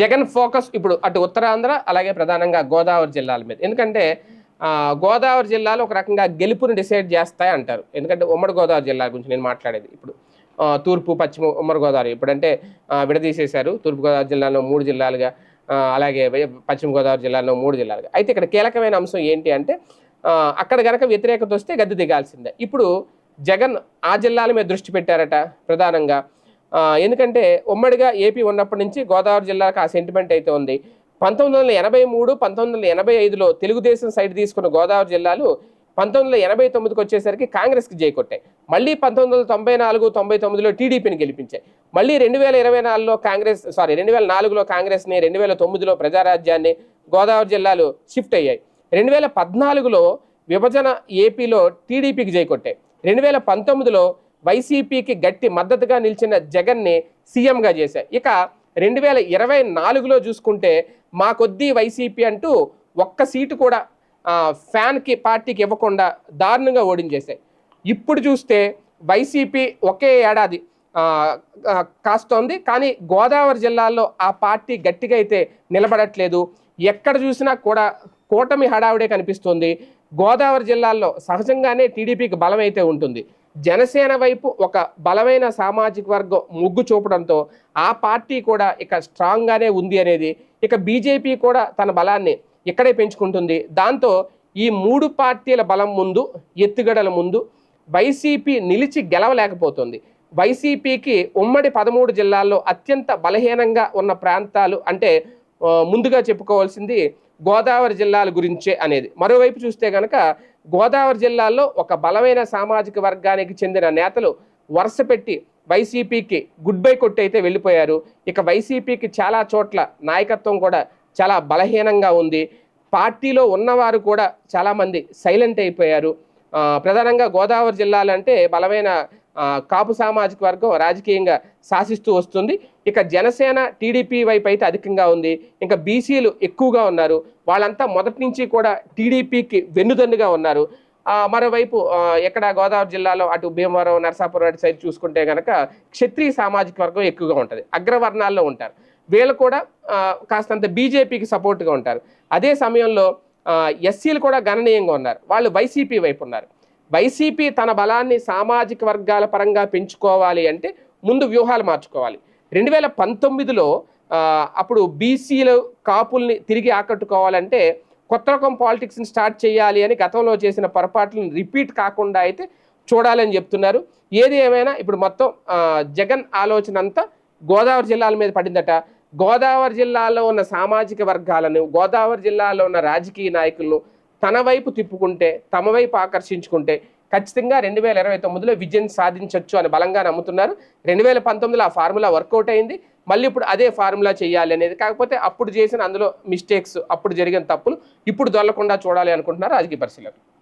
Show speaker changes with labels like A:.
A: Jagan focus ఇప్పుడు అటు ఉత్తరాంధ్ర అలాగే ప్రధానంగా గోదావరి జిల్లాల మీద. ఎందుకంటే గోదావరి జిల్లాలో ఒక రకంగా గెలుపుని డిసైడ్ చేస్తాయి అంటారు. ఎందుకంటే ఉమ్మడి గోదావరి జిల్లా గురించి నేను మాట్లాడేది ఇప్పుడు. తూర్పు పశ్చిమ ఉమ్మడి గోదావరి ఇప్పుడంటే విడదీసేశారు. తూర్పు గోదావరి జిల్లాలో మూడు జిల్లాలుగా అలాగే పశ్చిమ గోదావరి జిల్లాలో మూడు జిల్లాలుగా. అయితే ఇక్కడ కీలకమైన అంశం ఏంటి అంటే అక్కడ గనక వ్యతిరేకత వస్తే గద్దె దిగాల్సిందే. ఇప్పుడు జగన్ ఆ జిల్లాల మీద దృష్టి పెట్టారట ప్రధానంగా. ఎందుకంటే ఉమ్మడిగా ఏపీ ఉన్నప్పటి నుంచి గోదావరి జిల్లాకు ఆ సెంటిమెంట్ అయితే ఉంది. పంతొమ్మిది వందల ఎనభై మూడు పంతొమ్మిది వందల ఎనభై ఐదులో తెలుగుదేశం సైడ్ తీసుకున్న గోదావరి జిల్లాలు పంతొమ్మిది వందల ఎనభై తొమ్మిదికి వచ్చేసరికి కాంగ్రెస్కి జైకొట్టాయి. మళ్ళీ పంతొమ్మిది వందల తొంభై నాలుగు తొంభై తొమ్మిదిలో టీడీపీని గెలిపించాయి. మళ్ళీ రెండు వేల ఇరవై నాలుగులో కాంగ్రెస్ సారీ రెండు వేల నాలుగులో కాంగ్రెస్ని రెండు వేల తొమ్మిదిలో ప్రజారాజ్యాన్ని గోదావరి జిల్లాలు షిఫ్ట్ అయ్యాయి. రెండు వేల పద్నాలుగులో విభజన ఏపీలో టీడీపీకి జైకొట్టాయి. రెండు వేల పంతొమ్మిదిలో వైసీపీకి గట్టి మద్దతుగా నిలిచిన జగన్ని సీఎంగా చేశారు ఇక రెండు వేల ఇరవై నాలుగులో చూసుకుంటే మా కొద్దీ వైసీపీ అంటూ ఒక్క సీటు కూడా ఫ్యాన్కి పార్టీకి ఇవ్వకుండా దారుణంగా ఓడించేశాయి. ఇప్పుడు చూస్తే వైసీపీ ఒకే ఏడాది కాస్తోంది. కానీ గోదావరి జిల్లాలో ఆ పార్టీ గట్టిగా అయితే నిలబడట్లేదు. ఎక్కడ చూసినా కూడా కూటమి హడావుడే కనిపిస్తుంది. గోదావరి జిల్లాల్లో సహజంగానే టీడీపీకి బలం అయితే ఉంటుంది. జనసేన వైపు ఒక బలమైన సామాజిక వర్గం ముగ్గు చూపడంతో ఆ పార్టీ కూడా ఇక స్ట్రాంగ్గానే ఉంది అనేది ఇక బీజేపీ కూడా తన బలాన్ని ఇక్కడే పెంచుకుంటుంది. దాంతో ఈ మూడు పార్టీల బలం ముందు ఎత్తుగడల ముందు వైసీపీ నిలిచి గెలవలేకపోతుంది. వైసీపీకి ఉమ్మడి పదమూడు జిల్లాల్లో అత్యంత బలహీనంగా ఉన్న ప్రాంతాలు అంటే ముందుగా చెప్పుకోవాల్సింది గోదావరి జిల్లాల గురించే అనేది. మరోవైపు చూస్తే కనుక గోదావరి జిల్లాల్లో ఒక బలమైన సామాజిక వర్గానికి చెందిన నేతలు వరుస పెట్టి వైసీపీకి గుడ్ బై కొట్టి అయితే వెళ్ళిపోయారు. ఇక వైసీపీకి చాలా చోట్ల నాయకత్వం కూడా చాలా బలహీనంగా ఉంది. పార్టీలో ఉన్నవారు కూడా చాలామంది సైలెంట్ అయిపోయారు. ప్రధానంగా గోదావరి జిల్లాలంటే బలమైన కాపు సామాజిక వర్గం రాజకీయంగా శాసిస్తూ వస్తుంది. ఇక జనసేన టీడీపీ వైపు అయితే అధికంగా ఉంది. ఇంకా బీసీలు ఎక్కువగా ఉన్నారు. వాళ్ళంతా మొదటి నుంచి కూడా టీడీపీకి వెన్నుదన్నుగా ఉన్నారు. మరోవైపు ఎక్కడ గోదావరి జిల్లాలో అటు భీమవరం నరసాపురం అటు సైడ్ చూసుకుంటే కనుక క్షత్రియ సామాజిక వర్గం ఎక్కువగా ఉంటుంది. అగ్రవర్ణాల్లో ఉంటారు. వీళ్ళు కూడా కాస్తంత బీజేపీకి సపోర్ట్గా ఉంటారు. అదే సమయంలో ఎస్సీలు కూడా గణనీయంగా ఉన్నారు. వాళ్ళు వైసీపీ వైపు ఉన్నారు. వైసీపీ తన బలాన్ని సామాజిక వర్గాల పరంగా పెంచుకోవాలి అంటే ముందు వ్యూహాలు మార్చుకోవాలి. రెండు వేల పంతొమ్మిదిలో అప్పుడు బీసీలు కాపుల్ని తిరిగి ఆకట్టుకోవాలంటే కొత్త రకం పాలిటిక్స్ని స్టార్ట్ చేయాలి అని గతంలో చేసిన పొరపాట్లను రిపీట్ కాకుండా అయితే చూడాలని చెప్తున్నారు. ఏది ఏమైనా ఇప్పుడు మొత్తం జగన్ ఆలోచన అంతా గోదావరి జిల్లాల మీద పడిందట. గోదావరి జిల్లాలో ఉన్న సామాజిక వర్గాలను గోదావరి జిల్లాలో ఉన్న రాజకీయ నాయకులను తన వైపు తిప్పుకుంటే తమ వైపు ఆకర్షించుకుంటే ఖచ్చితంగా రెండు వేల ఇరవై తొమ్మిదిలో విజయం సాధించవచ్చు అని బలంగా నమ్ముతున్నారు. రెండు వేల పంతొమ్మిదిలో ఆ ఫార్ములా వర్కౌట్ అయింది. మళ్ళీ ఇప్పుడు అదే ఫార్ములా చేయాలి అనేది. కాకపోతే అప్పుడు చేసిన అందులో మిస్టేక్స్ అప్పుడు జరిగిన తప్పులు ఇప్పుడు దొల్లకుండా చూడాలి అనుకుంటున్నారు రాజకీయ పరిశీలకులు.